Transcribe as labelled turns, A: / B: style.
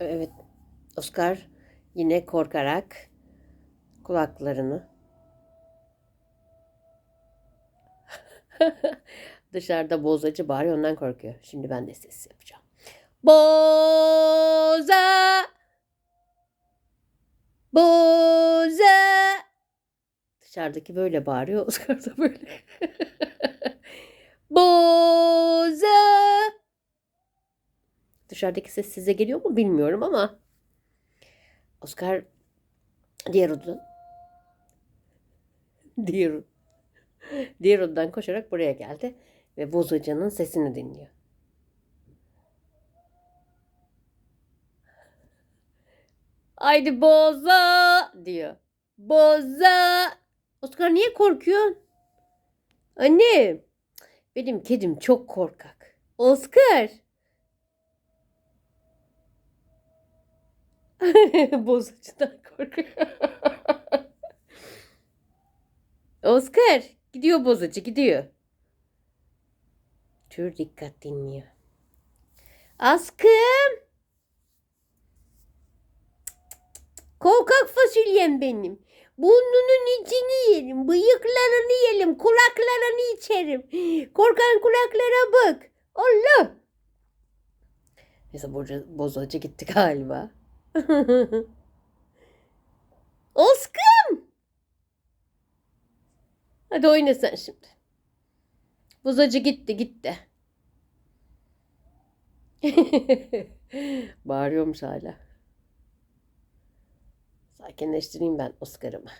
A: Evet. Oscar yine korkarak kulaklarını dışarıda bozacı bağırıyor ondan korkuyor. Şimdi ben de ses yapacağım. Boza! Boza! Dışarıdaki böyle bağırıyor. Oscar da böyle. Dışarıdaki ses size geliyor mu bilmiyorum ama Oscar diğer odadan diğer, diğer odadan koşarak buraya geldi ve bozacının sesini dinliyor. Haydi boza diyor. Boza. Oscar niye korkuyorsun? Anne. Benim kedim çok korkak. Oscar. Bozacıdan korkuyor. Oscar. Gidiyor bozacı gidiyor. Tür dikkat dinliyor. Askım. Korkak fasulyem benim. Burnunun içini yerim, bıyıklarını yerim, kulaklarını içerim. Korkan kulaklara bak. Allah. Neyse boza, bozacı gitti galiba. Oskım. Hadi oyna sen şimdi. Bozacı gitti gitti. Bağırıyormuş hala. Sakinleştireyim ben Oscar'ımı.